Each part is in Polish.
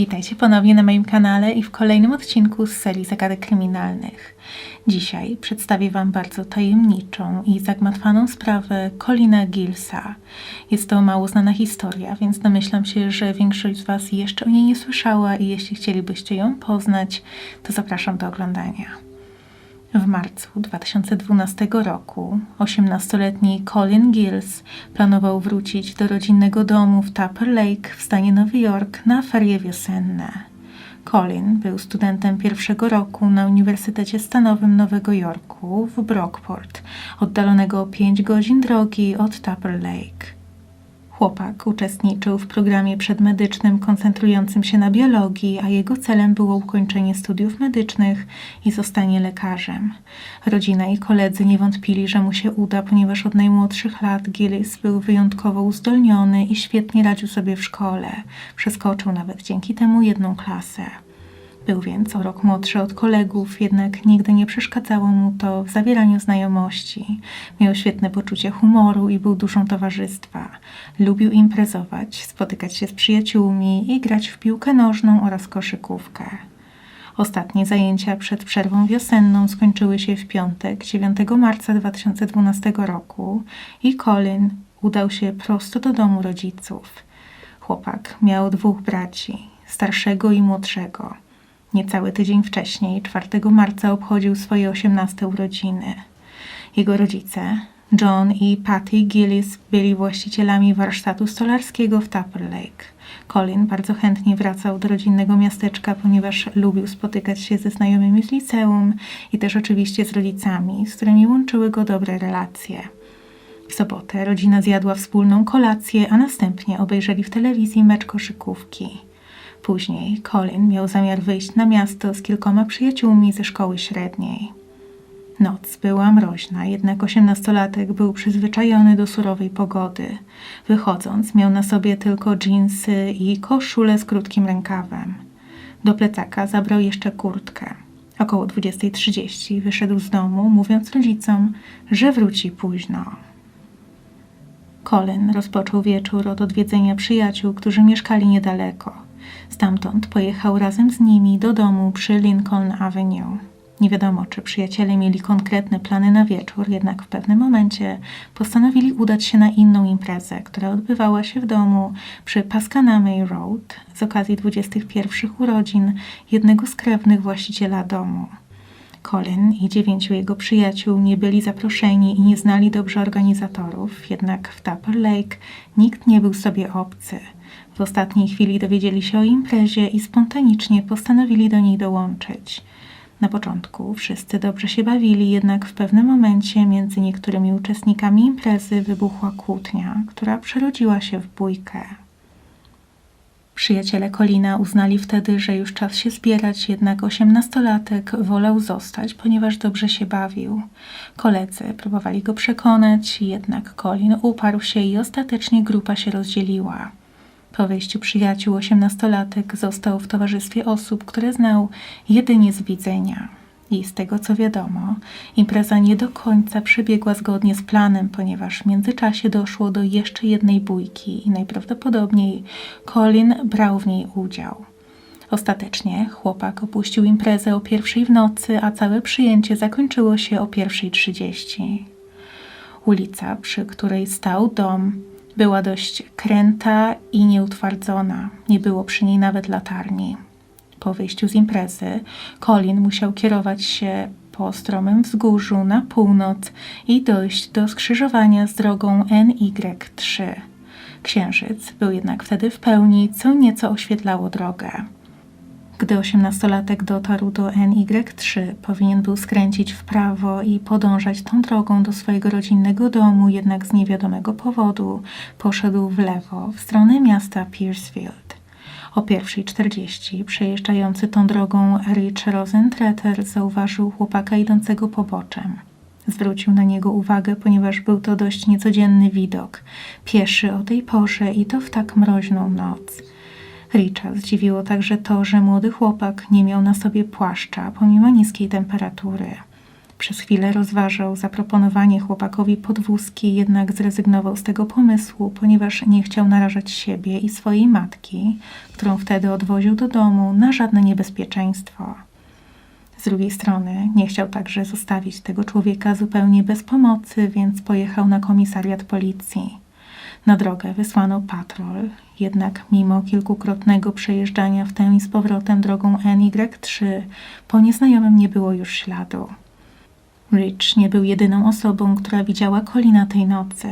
Witajcie ponownie na moim kanale i w kolejnym odcinku z serii Zagadek Kryminalnych. Dzisiaj przedstawię Wam bardzo tajemniczą i zagmatwaną sprawę Colina Gillsa. Jest to mało znana historia, więc domyślam się, że większość z Was jeszcze o niej nie słyszała i jeśli chcielibyście ją poznać, to zapraszam do oglądania. W marcu 2012 roku 18-letni Colin Gills planował wrócić do rodzinnego domu w Tupper Lake w stanie Nowy Jork na ferie wiosenne. Colin był studentem pierwszego roku na Uniwersytecie Stanowym Nowego Jorku w Brockport, oddalonego o 5 godzin drogi od Tupper Lake. Chłopak uczestniczył w programie przedmedycznym koncentrującym się na biologii, a jego celem było ukończenie studiów medycznych i zostanie lekarzem. Rodzina i koledzy nie wątpili, że mu się uda, ponieważ od najmłodszych lat Gillis był wyjątkowo uzdolniony i świetnie radził sobie w szkole. Przeskoczył nawet dzięki temu jedną klasę. Był więc o rok młodszy od kolegów, jednak nigdy nie przeszkadzało mu to w zawieraniu znajomości. Miał świetne poczucie humoru i był duszą towarzystwa. Lubił imprezować, spotykać się z przyjaciółmi i grać w piłkę nożną oraz koszykówkę. Ostatnie zajęcia przed przerwą wiosenną skończyły się w piątek, 9 marca 2012 roku i Colin udał się prosto do domu rodziców. Chłopak miał dwóch braci, starszego i młodszego. Niecały tydzień wcześniej, 4 marca, obchodził swoje 18 urodziny. Jego rodzice, John i Patty Gillis, byli właścicielami warsztatu stolarskiego w Tupper Lake. Colin bardzo chętnie wracał do rodzinnego miasteczka, ponieważ lubił spotykać się ze znajomymi z liceum i też oczywiście z rodzicami, z którymi łączyły go dobre relacje. W sobotę rodzina zjadła wspólną kolację, a następnie obejrzeli w telewizji mecz koszykówki. Później Colin miał zamiar wyjść na miasto z kilkoma przyjaciółmi ze szkoły średniej. Noc była mroźna, jednak osiemnastolatek był przyzwyczajony do surowej pogody. Wychodząc, miał na sobie tylko dżinsy i koszulę z krótkim rękawem. Do plecaka zabrał jeszcze kurtkę. Około 20.30 wyszedł z domu, mówiąc rodzicom, że wróci późno. Colin rozpoczął wieczór od odwiedzenia przyjaciół, którzy mieszkali niedaleko. Stamtąd pojechał razem z nimi do domu przy Lincoln Avenue. Nie wiadomo, czy przyjaciele mieli konkretne plany na wieczór, jednak w pewnym momencie postanowili udać się na inną imprezę, która odbywała się w domu przy Pascanamay Road z okazji 21 urodzin jednego z krewnych właściciela domu. Colin i dziewięciu jego przyjaciół nie byli zaproszeni i nie znali dobrze organizatorów, jednak w Tupper Lake nikt nie był sobie obcy. W ostatniej chwili dowiedzieli się o imprezie i spontanicznie postanowili do niej dołączyć. Na początku wszyscy dobrze się bawili, jednak w pewnym momencie między niektórymi uczestnikami imprezy wybuchła kłótnia, która przerodziła się w bójkę. Przyjaciele Kolina uznali wtedy, że już czas się zbierać, jednak osiemnastolatek wolał zostać, ponieważ dobrze się bawił. Koledzy próbowali go przekonać, jednak Colin uparł się i ostatecznie grupa się rozdzieliła. Po wyjściu przyjaciół osiemnastolatek został w towarzystwie osób, które znał jedynie z widzenia. I z tego co wiadomo, impreza nie do końca przebiegła zgodnie z planem, ponieważ w międzyczasie doszło do jeszcze jednej bójki i najprawdopodobniej Colin brał w niej udział. Ostatecznie chłopak opuścił imprezę o pierwszej w nocy, a całe przyjęcie zakończyło się o pierwszej trzydzieści. Ulica, przy której stał dom, była dość kręta i nieutwardzona. Nie było przy niej nawet latarni. Po wyjściu z imprezy, Colin musiał kierować się po stromym wzgórzu na północ i dojść do skrzyżowania z drogą NY3. Księżyc był jednak wtedy w pełni, co nieco oświetlało drogę. Gdy osiemnastolatek dotarł do NY3, powinien był skręcić w prawo i podążać tą drogą do swojego rodzinnego domu, jednak z niewiadomego powodu poszedł w lewo, w stronę miasta Piercefield. O 1.40 przejeżdżający tą drogą Rich Rosentreter zauważył chłopaka idącego poboczem. Zwrócił na niego uwagę, ponieważ był to dość niecodzienny widok. Pieszy o tej porze i to w tak mroźną noc. Richa zdziwiło także to, że młody chłopak nie miał na sobie płaszcza, pomimo niskiej temperatury. Przez chwilę rozważał zaproponowanie chłopakowi podwózki, jednak zrezygnował z tego pomysłu, ponieważ nie chciał narażać siebie i swojej matki, którą wtedy odwoził do domu, na żadne niebezpieczeństwo. Z drugiej strony nie chciał także zostawić tego człowieka zupełnie bez pomocy, więc pojechał na komisariat policji. Na drogę wysłano patrol, jednak mimo kilkukrotnego przejeżdżania w tę i z powrotem drogą NY3, po nieznajomym nie było już śladu. Rich nie był jedyną osobą, która widziała Colina tej nocy.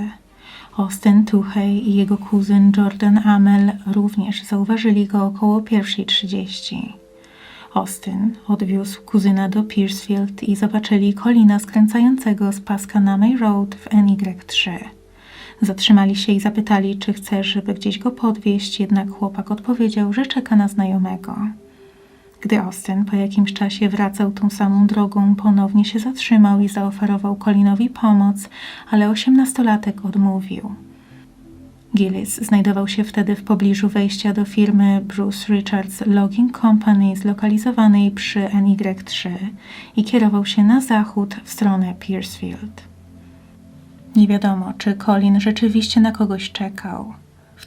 Austin Tuchey i jego kuzyn Jordan Amel również zauważyli go około 1.30. Austin odwiózł kuzyna do Piercefield i zobaczyli Colina skręcającego z paska na May Road w NY3. Zatrzymali się i zapytali, czy chce, żeby gdzieś go podwieźć, jednak chłopak odpowiedział, że czeka na znajomego. Gdy Austin po jakimś czasie wracał tą samą drogą, ponownie się zatrzymał i zaoferował Colinowi pomoc, ale osiemnastolatek odmówił. Gillis znajdował się wtedy w pobliżu wejścia do firmy Bruce Richards Logging Company zlokalizowanej przy NY3 i kierował się na zachód w stronę Piercefield. Nie wiadomo, czy Colin rzeczywiście na kogoś czekał.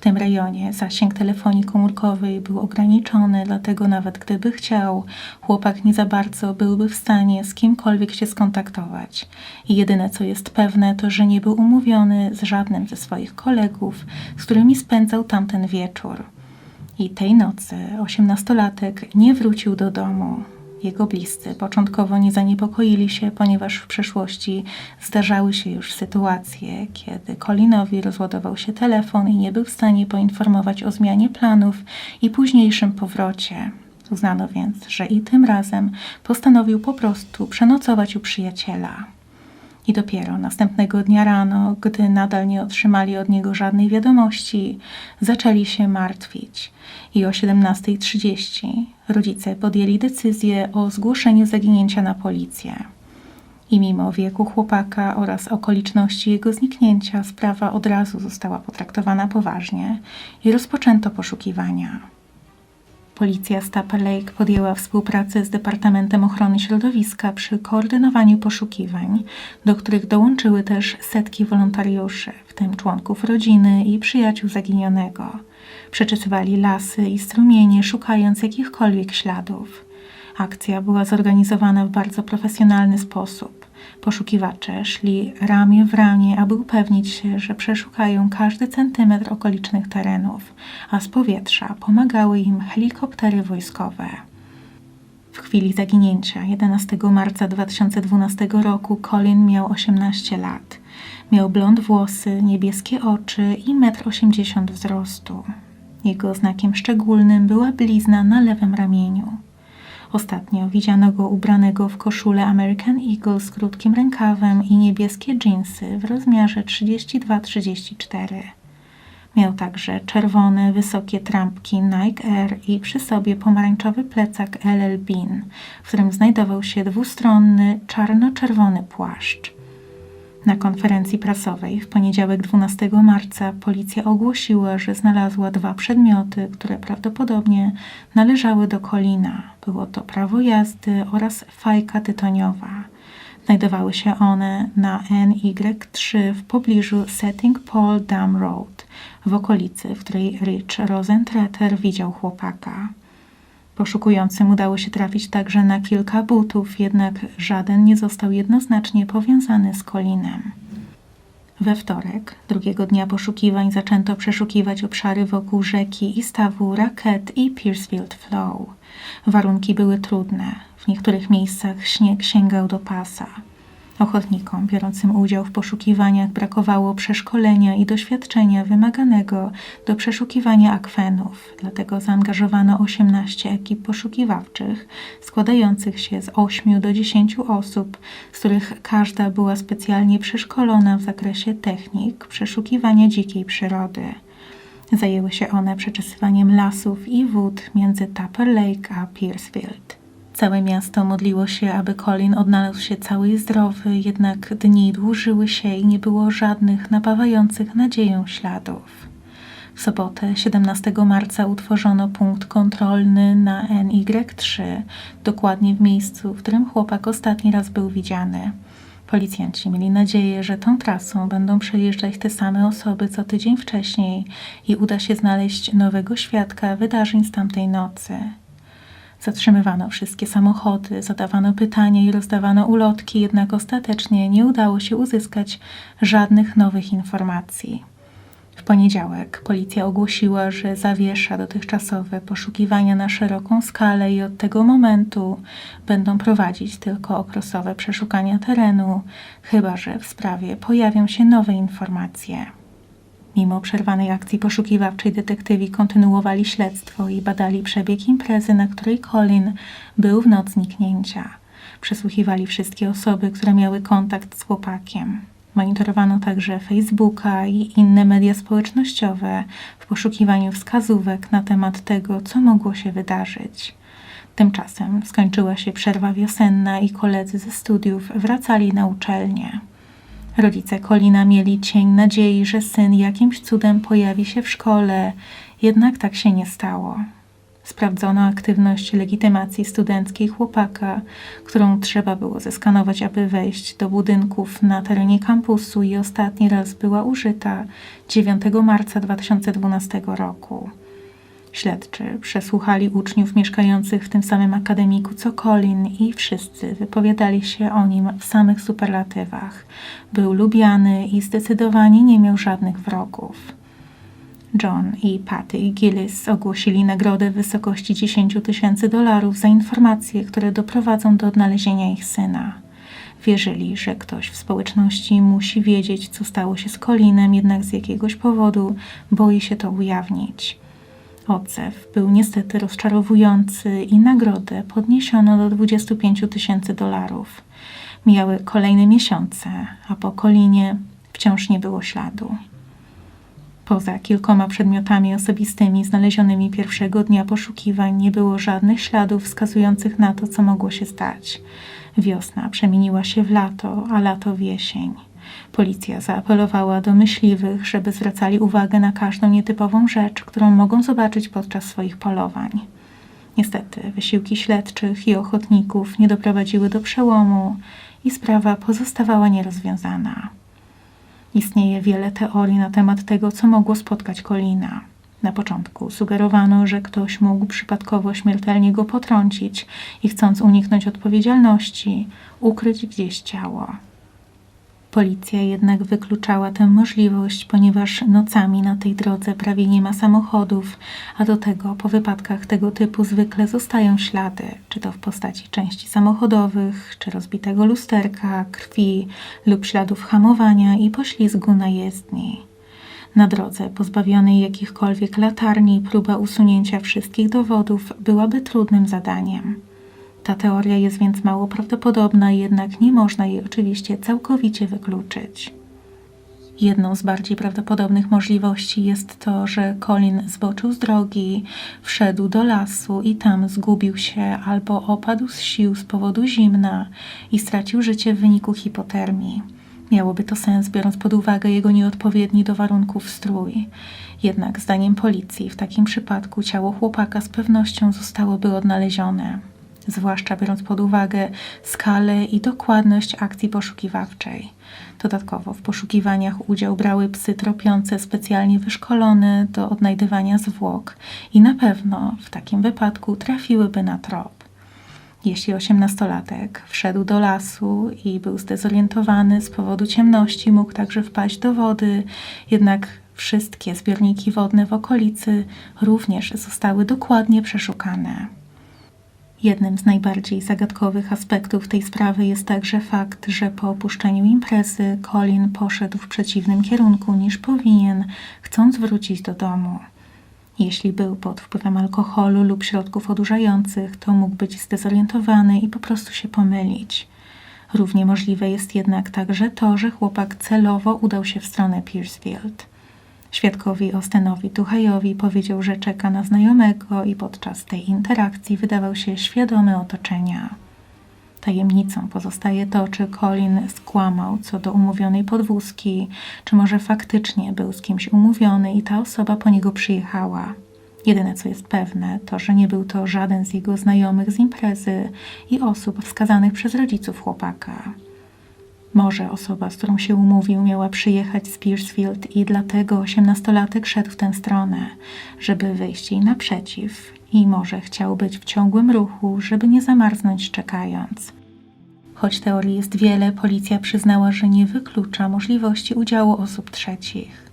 Tym rejonie zasięg telefonii komórkowej był ograniczony, dlatego nawet gdyby chciał, chłopak nie za bardzo byłby w stanie z kimkolwiek się skontaktować. I jedyne co jest pewne, to że nie był umówiony z żadnym ze swoich kolegów, z którymi spędzał tamten wieczór. I tej nocy osiemnastolatek nie wrócił do domu. Jego bliscy początkowo nie zaniepokoili się, ponieważ w przeszłości zdarzały się już sytuacje, kiedy Colinowi rozładował się telefon i nie był w stanie poinformować o zmianie planów i późniejszym powrocie. Uznano więc, że i tym razem postanowił po prostu przenocować u przyjaciela. I dopiero następnego dnia rano, gdy nadal nie otrzymali od niego żadnej wiadomości, zaczęli się martwić. I o 17.30 rodzice podjęli decyzję o zgłoszeniu zaginięcia na policję. I mimo wieku chłopaka oraz okoliczności jego zniknięcia, sprawa od razu została potraktowana poważnie i rozpoczęto poszukiwania. Policja Tupper Lake podjęła współpracę z Departamentem Ochrony Środowiska przy koordynowaniu poszukiwań, do których dołączyły też setki wolontariuszy, w tym członków rodziny i przyjaciół zaginionego. Przeczesywali lasy i strumienie, szukając jakichkolwiek śladów. Akcja była zorganizowana w bardzo profesjonalny sposób. Poszukiwacze szli ramię w ramię, aby upewnić się, że przeszukają każdy centymetr okolicznych terenów, a z powietrza pomagały im helikoptery wojskowe. W chwili zaginięcia 11 marca 2012 roku Colin miał 18 lat. Miał blond włosy, niebieskie oczy i 1,80 m wzrostu. Jego znakiem szczególnym była blizna na lewym ramieniu. Ostatnio widziano go ubranego w koszulę American Eagle z krótkim rękawem i niebieskie dżinsy w rozmiarze 32-34. Miał także czerwone, wysokie trampki Nike Air i przy sobie pomarańczowy plecak LL Bean, w którym znajdował się dwustronny, czarno-czerwony płaszcz. Na konferencji prasowej w poniedziałek 12 marca policja ogłosiła, że znalazła dwa przedmioty, które prawdopodobnie należały do Kolina. Było to prawo jazdy oraz fajka tytoniowa. Znajdowały się one na NY3 w pobliżu Setting Pole Dam Road, w okolicy, w której Rich Rosentreter widział chłopaka. Poszukującym udało się trafić także na kilka butów, jednak żaden nie został jednoznacznie powiązany z Colinem. We wtorek, drugiego dnia poszukiwań, zaczęto przeszukiwać obszary wokół rzeki i stawu Racket i Piercefield Flow. Warunki były trudne. W niektórych miejscach śnieg sięgał do pasa. Ochotnikom biorącym udział w poszukiwaniach brakowało przeszkolenia i doświadczenia wymaganego do przeszukiwania akwenów, dlatego zaangażowano 18 ekip poszukiwawczych składających się z 8 do 10 osób, z których każda była specjalnie przeszkolona w zakresie technik przeszukiwania dzikiej przyrody. Zajęły się one przeczesywaniem lasów i wód między Tupper Lake a Piercefield. Całe miasto modliło się, aby Colin odnalazł się cały i zdrowy, jednak dni dłużyły się i nie było żadnych napawających nadzieją śladów. W sobotę 17 marca utworzono punkt kontrolny na NY3, dokładnie w miejscu, w którym chłopak ostatni raz był widziany. Policjanci mieli nadzieję, że tą trasą będą przejeżdżać te same osoby co tydzień wcześniej i uda się znaleźć nowego świadka wydarzeń z tamtej nocy. Zatrzymywano wszystkie samochody, zadawano pytania i rozdawano ulotki, jednak ostatecznie nie udało się uzyskać żadnych nowych informacji. W poniedziałek policja ogłosiła, że zawiesza dotychczasowe poszukiwania na szeroką skalę i od tego momentu będą prowadzić tylko okresowe przeszukania terenu, chyba że w sprawie pojawią się nowe informacje. Mimo przerwanej akcji poszukiwawczej detektywi kontynuowali śledztwo i badali przebieg imprezy, na której Colin był w noc zniknięcia. Przesłuchiwali wszystkie osoby, które miały kontakt z chłopakiem. Monitorowano także Facebooka i inne media społecznościowe w poszukiwaniu wskazówek na temat tego, co mogło się wydarzyć. Tymczasem skończyła się przerwa wiosenna i koledzy ze studiów wracali na uczelnię. Rodzice Kolina mieli cień nadziei, że syn jakimś cudem pojawi się w szkole, jednak tak się nie stało. Sprawdzono aktywność legitymacji studenckiej chłopaka, którą trzeba było zeskanować, aby wejść do budynków na terenie kampusu i ostatni raz była użyta 9 marca 2012 roku. Śledczy przesłuchali uczniów mieszkających w tym samym akademiku co Colin i wszyscy wypowiadali się o nim w samych superlatywach. Był lubiany i zdecydowanie nie miał żadnych wrogów. John i Patty Gillis ogłosili nagrodę w wysokości 10 tysięcy dolarów za informacje, które doprowadzą do odnalezienia ich syna. Wierzyli, że ktoś w społeczności musi wiedzieć, co stało się z Colinem, jednak z jakiegoś powodu boi się to ujawnić. Odzew był niestety rozczarowujący i nagrodę podniesiono do 25 tysięcy dolarów. Mijały kolejne miesiące, a po Kolinie wciąż nie było śladu. Poza kilkoma przedmiotami osobistymi znalezionymi pierwszego dnia poszukiwań nie było żadnych śladów wskazujących na to, co mogło się stać. Wiosna przemieniła się w lato, a lato w jesień. Policja zaapelowała do myśliwych, żeby zwracali uwagę na każdą nietypową rzecz, którą mogą zobaczyć podczas swoich polowań. Niestety, wysiłki śledczych i ochotników nie doprowadziły do przełomu i sprawa pozostawała nierozwiązana. Istnieje wiele teorii na temat tego, co mogło spotkać Kolina. Na początku sugerowano, że ktoś mógł przypadkowo śmiertelnie go potrącić i chcąc uniknąć odpowiedzialności, ukryć gdzieś ciało. Policja jednak wykluczała tę możliwość, ponieważ nocami na tej drodze prawie nie ma samochodów, a do tego po wypadkach tego typu zwykle zostają ślady, czy to w postaci części samochodowych, czy rozbitego lusterka, krwi lub śladów hamowania i poślizgu na jezdni. Na drodze pozbawionej jakichkolwiek latarni próba usunięcia wszystkich dowodów byłaby trudnym zadaniem. Ta teoria jest więc mało prawdopodobna, jednak nie można jej oczywiście całkowicie wykluczyć. Jedną z bardziej prawdopodobnych możliwości jest to, że Colin zboczył z drogi, wszedł do lasu i tam zgubił się albo opadł z sił z powodu zimna i stracił życie w wyniku hipotermii. Miałoby to sens, biorąc pod uwagę jego nieodpowiedni do warunków strój. Jednak, zdaniem policji, w takim przypadku ciało chłopaka z pewnością zostałoby odnalezione zwłaszcza biorąc pod uwagę skalę i dokładność akcji poszukiwawczej. Dodatkowo w poszukiwaniach udział brały psy tropiące specjalnie wyszkolone do odnajdywania zwłok i na pewno w takim wypadku trafiłyby na trop. Jeśli osiemnastolatek wszedł do lasu i był zdezorientowany z powodu ciemności, mógł także wpaść do wody, jednak wszystkie zbiorniki wodne w okolicy również zostały dokładnie przeszukane. Jednym z najbardziej zagadkowych aspektów tej sprawy jest także fakt, że po opuszczeniu imprezy Colin poszedł w przeciwnym kierunku niż powinien, chcąc wrócić do domu. Jeśli był pod wpływem alkoholu lub środków odurzających, to mógł być zdezorientowany i po prostu się pomylić. Równie możliwe jest jednak także to, że chłopak celowo udał się w stronę Piercefield. Świadkowi Ostenowi Tuchajowi powiedział, że czeka na znajomego i podczas tej interakcji wydawał się świadomy otoczenia. Tajemnicą pozostaje to, czy Colin skłamał co do umówionej podwózki, czy może faktycznie był z kimś umówiony i ta osoba po niego przyjechała. Jedyne co jest pewne, to że nie był to żaden z jego znajomych z imprezy i osób wskazanych przez rodziców chłopaka. Może osoba, z którą się umówił, miała przyjechać z Piercefield i dlatego osiemnastolatek szedł w tę stronę, żeby wyjść jej naprzeciw i może chciał być w ciągłym ruchu, żeby nie zamarznąć czekając. Choć teorii jest wiele, policja przyznała, że nie wyklucza możliwości udziału osób trzecich.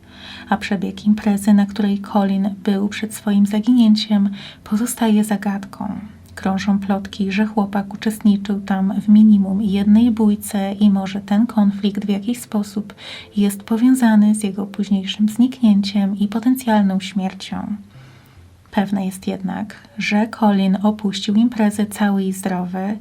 A przebieg imprezy, na której Colin był przed swoim zaginięciem, pozostaje zagadką. Krążą plotki, że chłopak uczestniczył tam w minimum jednej bójce i może ten konflikt w jakiś sposób jest powiązany z jego późniejszym zniknięciem i potencjalną śmiercią. Pewne jest jednak, że Colin opuścił imprezę cały i zdrowy,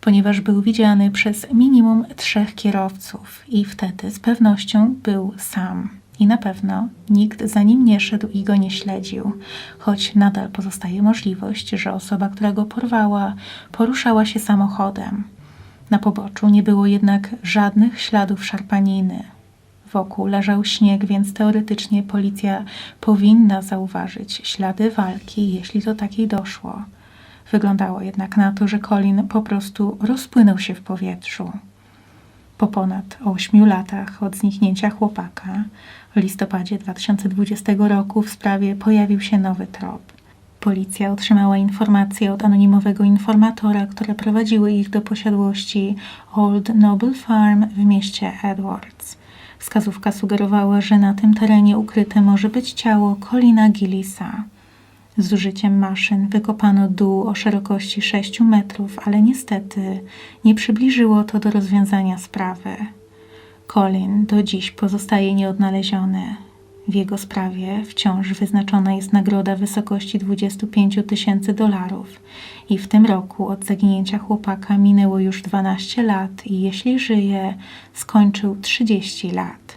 ponieważ był widziany przez minimum trzech kierowców i wtedy z pewnością był sam. I na pewno nikt za nim nie szedł i go nie śledził, choć nadal pozostaje możliwość, że osoba, która go porwała, poruszała się samochodem. Na poboczu nie było jednak żadnych śladów szarpaniny. Wokół leżał śnieg, więc teoretycznie policja powinna zauważyć ślady walki, jeśli do takiej doszło. Wyglądało jednak na to, że Colin po prostu rozpłynął się w powietrzu. Po ponad ośmiu latach od zniknięcia chłopaka, w listopadzie 2020 roku w sprawie pojawił się nowy trop. Policja otrzymała informacje od anonimowego informatora, które prowadziły ich do posiadłości Old Noble Farm w mieście Edwards. Wskazówka sugerowała, że na tym terenie ukryte może być ciało Colina Gillisa. Z użyciem maszyn wykopano dół o szerokości 6 metrów, ale niestety nie przybliżyło to do rozwiązania sprawy. Colin do dziś pozostaje nieodnaleziony. W jego sprawie wciąż wyznaczona jest nagroda w wysokości 25 tysięcy dolarów i w tym roku od zaginięcia chłopaka minęło już 12 lat i jeśli żyje, skończył 30 lat.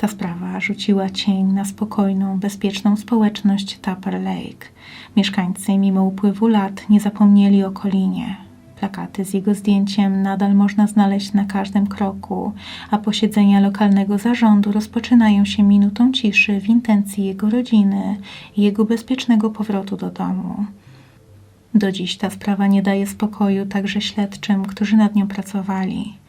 Ta sprawa rzuciła cień na spokojną, bezpieczną społeczność Tupper Lake. Mieszkańcy mimo upływu lat nie zapomnieli o Kolinie. Plakaty z jego zdjęciem nadal można znaleźć na każdym kroku, a posiedzenia lokalnego zarządu rozpoczynają się minutą ciszy w intencji jego rodziny i jego bezpiecznego powrotu do domu. Do dziś ta sprawa nie daje spokoju także śledczym, którzy nad nią pracowali.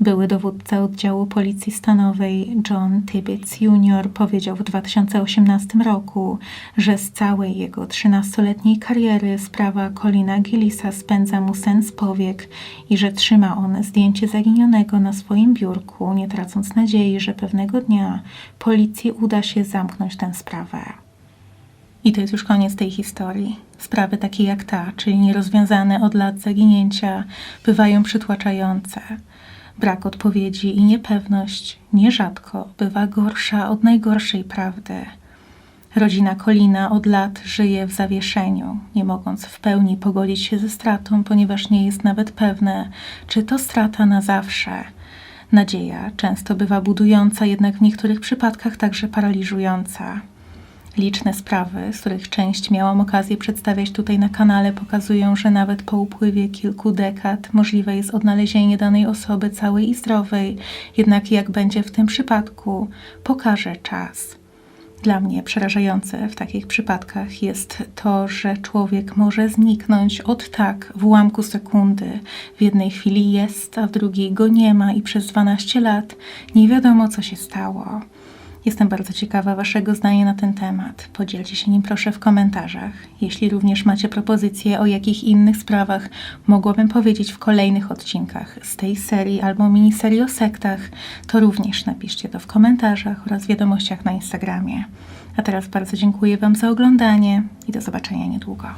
Były dowódca oddziału Policji Stanowej John Tibbets Jr. powiedział w 2018 roku, że z całej jego 13-letniej kariery sprawa Colina Gillisa spędza mu sens powiek i że trzyma on zdjęcie zaginionego na swoim biurku, nie tracąc nadziei, że pewnego dnia policji uda się zamknąć tę sprawę. I to jest już koniec tej historii. Sprawy takie jak ta, czyli nierozwiązane od lat zaginięcia, bywają przytłaczające. Brak odpowiedzi i niepewność nierzadko bywa gorsza od najgorszej prawdy. Rodzina Kolina od lat żyje w zawieszeniu, nie mogąc w pełni pogodzić się ze stratą, ponieważ nie jest nawet pewne, czy to strata na zawsze. Nadzieja często bywa budująca, jednak w niektórych przypadkach także paraliżująca. Liczne sprawy, z których część miałam okazję przedstawiać tutaj na kanale, pokazują, że nawet po upływie kilku dekad możliwe jest odnalezienie danej osoby całej i zdrowej, jednak jak będzie w tym przypadku, pokaże czas. Dla mnie przerażające w takich przypadkach jest to, że człowiek może zniknąć od tak w ułamku sekundy. W jednej chwili jest, a w drugiej go nie ma i przez 12 lat nie wiadomo, co się stało. Jestem bardzo ciekawa Waszego zdania na ten temat. Podzielcie się nim proszę w komentarzach. Jeśli również macie propozycje, o jakich innych sprawach mogłabym powiedzieć w kolejnych odcinkach z tej serii albo miniserii o sektach, to również napiszcie to w komentarzach oraz wiadomościach na Instagramie. A teraz bardzo dziękuję Wam za oglądanie i do zobaczenia niedługo.